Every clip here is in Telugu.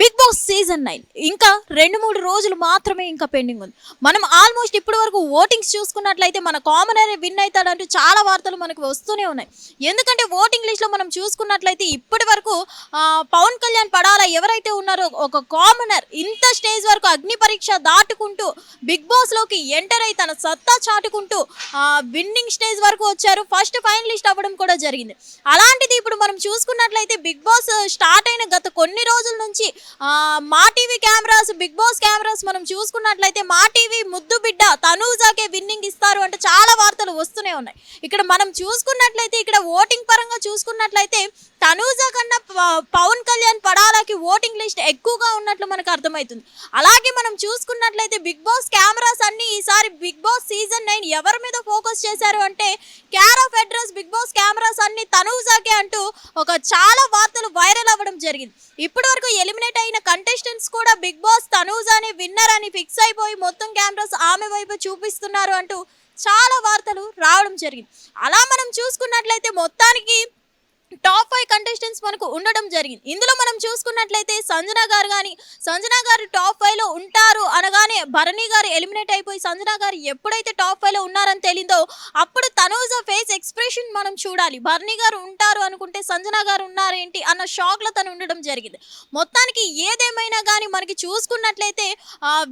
Bigg Boss season nine. ఇంకా రెండు మూడు రోజులు మాత్రమే ఇంకా పెండింగ్ ఉంది. మనం ఆల్మోస్ట్ ఇప్పటి వరకు ఓటింగ్స్ చూసుకున్నట్లయితే మన కామనర్ విన్ అవుతాడంటూ చాలా వార్తలు మనకు వస్తూనే ఉన్నాయి. ఎందుకంటే ఓటింగ్ లిస్ట్లో మనం చూసుకున్నట్లయితే ఇప్పటి వరకు పవన్ కళ్యాణ్ పడాలా ఎవరైతే ఉన్నారో ఒక కామనర్ ఇంత స్టేజ్ వరకు అగ్ని పరీక్ష దాటుకుంటూ బిగ్ బాస్లోకి ఎంటర్ అయి తన సత్తా చాటుకుంటూ విన్నింగ్ స్టేజ్ వరకు వచ్చారు. ఫస్ట్ ఫైనలిస్ట్ అవ్వడం కూడా జరిగింది. అలాంటిది ఇప్పుడు మనం చూసుకున్నట్లయితే బిగ్ బాస్ స్టార్ట్ అయిన గత కొన్ని రోజుల నుంచి Maa TV cameras Bigg Boss cameras మనం చూసుకున్నట్లయితే మా టీవీ ముద్దు బిడ్డ తనూజాకే విన్నింగ్ ఇస్తారు అంటే చాలా వార్తలు వస్తూనే ఉన్నాయి. ఇక్కడ మనం చూసుకున్నట్లయితే ఇక్కడ ఓటింగ్ పరంగా చూసుకున్నట్లయితే తనూజా కన్నా ప- పవన్ కళ్యాణ్ పడాలకి ఓటింగ్ లిస్ట్ ఎక్కువగా ఉన్నట్లు మనకు అర్థమవుతుంది. అలాగే మనం చూసుకున్నట్లయితే బిగ్ బాస్ కెమెరాస్ అన్ని ఈసారి బిగ్ బాస్ సీజన్ నైన్ ఎవరి మీద ఫోకస్ చేశారు అంటే care of address Bigg Boss cameras అన్ని తనుజాకే అంటూ ఒక చాలా వార్తలు వైరల్ అవ్వడం జరిగింది. ఇప్పటి వరకు ఎలిమినేట్ అయిన కంటెస్టెంట్స్ కూడా బిగ్ బాస్ తనూజాని విన్నర్ అని ఫిక్స్ అయిపోయి మొత్తం కెమెరాస్ ఆమె వైపు చూపిస్తున్నారు అంటూ చాలా వార్తలు రావడం జరిగింది. అలా మనం చూసుకున్నట్లయితే మొత్తానికి టాప్ ఫైవ్ కంటెస్టెంట్స్ మనకు ఉండడం జరిగింది. ఇందులో మనం చూసుకున్నట్లయితే సంజన గారు కానీ సంజన గారు టాప్ ఫైవ్లో ఉంటారు అనగానే భరణి గారు ఎలిమినేట్ అయిపోయి సంజన గారు ఎప్పుడైతే టాప్ ఫైవ్లో ఉన్నారని తెలిందో అప్పుడు తనూజ ఎక్స్ప్రెషన్ మనం చూడాలి. బర్నీ గారు ఉంటారు అనుకుంటే సంజన గారు ఉన్నారేంటి అన్న షాక్లో తను ఉండడం జరిగింది. మొత్తానికి ఏదేమైనా కానీ మనకి చూసుకున్నట్లయితే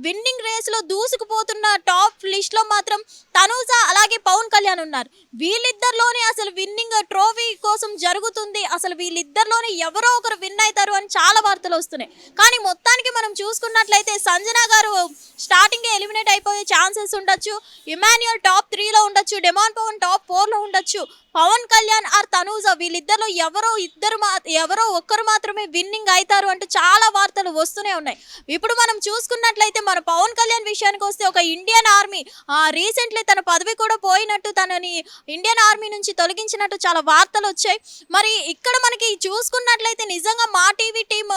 విన్నింగ్ రేస్లో దూసుకుపోతున్న టాప్ లిస్ట్లో మాత్రం తనూజ అలాగే పవన్ కళ్యాణ్ ఉన్నారు. వీళ్ళిద్దరిలోనే అసలు విన్నింగ్ ట్రోఫీ కోసం జరుగుతుంది. అసలు వీళ్ళిద్దరిలోనే ఎవరో ఒకరు విన్ అవుతారు అని చాలా వార్తలు వస్తున్నాయి. కానీ మొత్తానికి మనం చూసుకున్నట్లయితే సంజన గారు స్టార్టింగ్ ఎలిమినేట్ అయిపోయే ఛాన్సెస్ ఉండొచ్చు. ఇమాన్యుయల్ టాప్ త్రీలో ఉండొచ్చు. డెమాన్ పవన్ టాప్ ఫోర్లో ఉండొచ్చు. పవన్ కళ్యాణ్ ఆర్ తనూజ వీళ్ళిద్దరిలో ఎవరో ఇద్దరు మా ఎవరో ఒక్కరు మాత్రమే విన్నింగ్ అవుతారు అంటూ చాలా వార్తలు వస్తూనే ఉన్నాయి. ఇప్పుడు మనం చూసుకున్నట్లయితే మన పవన్ కళ్యాణ్ విషయానికి వస్తే ఒక ఇండియన్ ఆర్మీ రీసెంట్లీ తన పదవి కూడా పోయినట్టు తనని ఇండియన్ ఆర్మీ నుంచి తొలగించినట్టు చాలా వార్తలు వచ్చాయి. మరి ఇక్కడ మనకి చూసుకున్నట్లయితే నిజంగా మా టీవీ టీం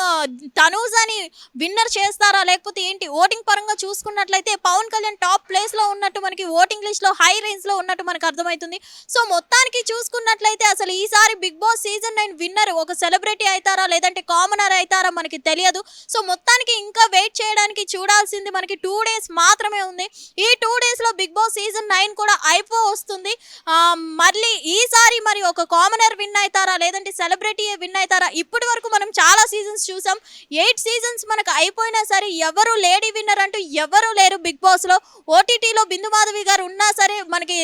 తనూజాని విన్నర్ చేస్తారా లేకపోతే ఏంటి? ఓటింగ్ పరంగా చూసుకున్నట్లయితే పవన్ కళ్యాణ్ టాప్ ప్లేస్ ఉన్నట్టు మనకి ఓటింగ్ లిస్ట్లో హై రేంజ్లో ఉన్నట్టు మనకు అర్థమవుతుంది. సో మొత్తానికి చూసుకున్నట్లయితే అసలు ఈసారి Bigg Boss season nine winner ఒక సెలబ్రిటీ అవుతారా లేదంటే కామనర్ అవుతారా మనకి తెలియదు. సో మొత్తానికి ఇంకా వెయిట్ చేయడానికి చూడాల్సింది మనకి టూ డేస్ మాత్రమే ఉంది. ఈ టూ డేస్లో బిగ్ బాస్ సీజన్ నైన్ కూడా అయిపో వస్తుంది. మళ్ళీ ఈసారి మరి ఒక కామనర్ విన్ అవుతారా లేదంటే సెలబ్రిటీ విన్ అవుతారా ఇప్పటి వరకు మనం చాలా సీజన్స్ చూసాం. ఎయిట్ సీజన్స్ మనకు అయిపోయినా సరే ఎవరు లేడీ విన్నర్ అంటూ ఎవరు లేరు బిగ్ బాస్లో ఓటీటీలో బిందు మాధవి గారు ఉన్నా సరే మనకి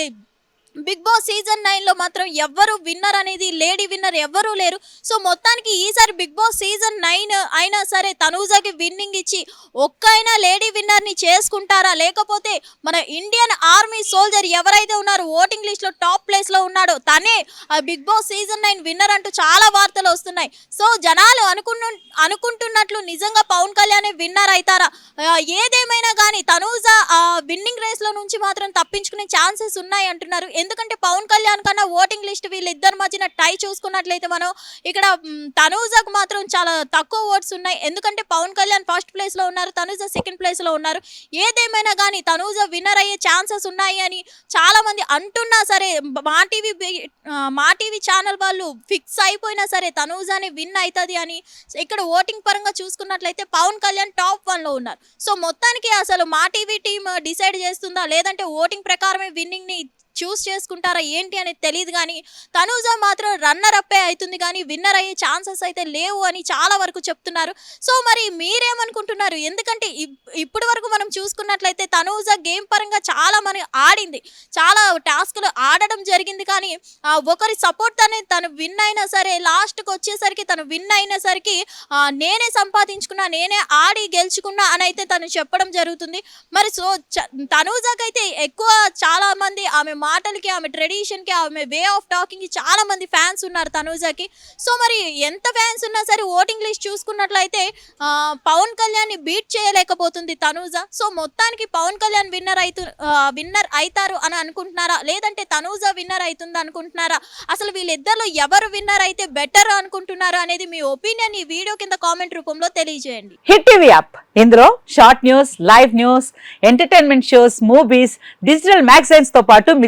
బిగ్ బాస్ సీజన్ నైన్లో మాత్రం ఎవ్వరు విన్నర్ అనేది లేడీ విన్నర్ ఎవ్వరూ లేరు. సో మొత్తానికి ఈసారి బిగ్ బాస్ సీజన్ నైన్ అయినా సరే తనూజకి విన్నింగ్ ఇచ్చి ఒక్కైనా లేడీ విన్నర్ని చేసుకుంటారా? లేకపోతే మన ఇండియన్ ఆర్మీ సోల్జర్ ఎవరైతే ఉన్నారో ఓటింగ్ లిస్ట్లో టాప్ ప్లేస్లో ఉన్నాడో తనే ఆ Bigg Boss season nine winner అంటూ చాలా వార్తలు వస్తున్నాయి. సో జనాలు అనుకున్న అనుకుంటున్నట్లు నిజంగా పవన్ కళ్యాణ్ విన్నర్ అవుతారా? ఏదేమైనా కానీ తనూజ విన్నింగ్ రేస్లో నుంచి మాత్రం తప్పించుకునే ఛాన్సెస్ ఉన్నాయి అంటున్నారు. ఎందుకంటే పవన్ కళ్యాణ్ కన్నా ఓటింగ్ లిస్ట్ వీళ్ళిద్దరి మధ్యన టై చూసుకున్నట్లయితే మనం ఇక్కడ తనూజకు మాత్రం చాలా తక్కువ ఓట్స్ ఉన్నాయి. ఎందుకంటే పవన్ కళ్యాణ్ ఫస్ట్ ప్లేస్లో ఉన్నారు తనూజ సెకండ్ ప్లేస్లో ఉన్నారు. ఏదేమైనా కానీ తనూజ విన్నర్ అయ్యే ఛాన్సెస్ ఉన్నాయి అని చాలా మంది అంటున్నా సరే మా టీవీ మా టీవీ ఛానల్ వాళ్ళు ఫిక్స్ అయిపోయినా సరే తనూజాని విన్ అవుతుంది అని ఇక్కడ ఓటింగ్ పరంగా చూసుకున్నట్లయితే పవన్ కళ్యాణ్ టాప్ వన్లో ఉన్నారు. సో మొత్తానికి అసలు మా టీవీ టీం డిసైడ్ చేస్తుందా? లేదంటే ఓటింగ్ ప్రకారమే విన్నింగ్ని చూస్ చేసుకుంటారా ఏంటి అనేది తెలియదు కానీ తనూజ మాత్రం రన్నర్ అప్పే అవుతుంది కానీ విన్నర్ అయ్యే ఛాన్సెస్ అయితే లేవు అని చాలా వరకు చెప్తున్నారు. సో మరి మీరేమనుకుంటున్నారు? ఎందుకంటే ఇప్- ఇప్పటి వరకు మనం చూసుకున్నట్లయితే తనూజ గేమ్ పరంగా చాలా మన ఆడింది. చాలా టాస్క్లు ఆడడం జరిగింది కానీ ఒకరి సపోర్ట్ అనేది తను విన్ అయినా సరే లాస్ట్కి వచ్చేసరికి తను విన్ అయినసరికి నేనే సంపాదించుకున్నా నేనే ఆడి గెలుచుకున్నా అని అయితే తను చెప్పడం జరుగుతుంది. మరి సో తనూజాకైతే తనూజకైతే ఎక్కువ చాలా మంది ఆమె మాటలకి ఆమె ట్రెడిషన్కి ఆమె వే ఆఫ్ టాకింగ్కి చాలా మంది ఫ్యాన్స్ ఉన్నారు తనూజకి. సో మరి ఎంత ఫ్యాన్స్ ఉన్నా సరే ఓటింగ్ లిస్ట్ చూసుకున్నట్లయితే పవన్ కళ్యాణ్ని బీట్ చేయలేకపోతుంది తనూజ. సో మొత్తానికి పవన్ కళ్యాణ్ విన్నర్ అయితు విన్నర్ అవుతారు అని అనుకుంటున్నారా? లేదంటే తనూజ విన్నర్ అవుతుంది అనుకుంటున్నారా? అసలు వీళ్ళిద్దరిలో ఎవరు విన్నర్ అయితే బెటర్ అనుకుంటున్నారా అనేది మీ ఒపీనియన్ ఈ వీడియో కింద కామెంట్ రూపంలో తెలియజేయండి. హిట్ టీవీ యాప్ ఇందులో short news live news entertainment shows movies digital మ్యాగజైన్స్తో పాటు మీ